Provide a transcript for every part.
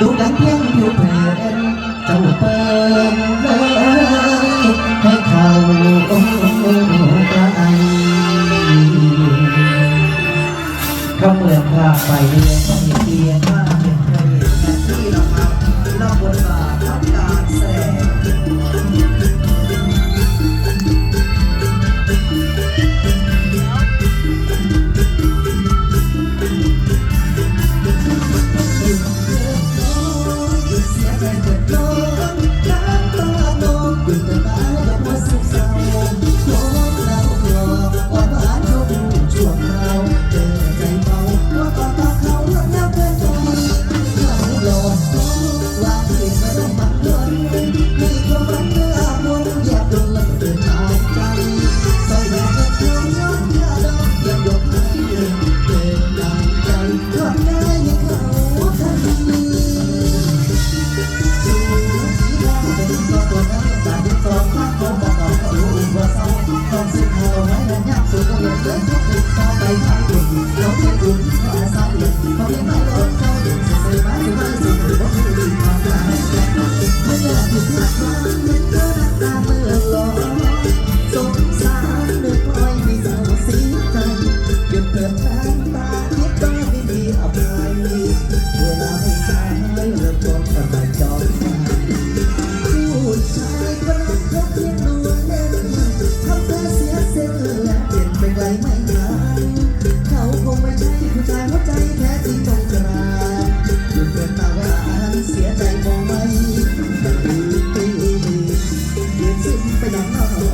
ดูดังเพียงผิวเป็นเจ้าเปิดเลยให้เขาตด้เมืองพาไปเรื่อง the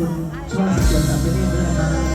yung sumasagot sa akin,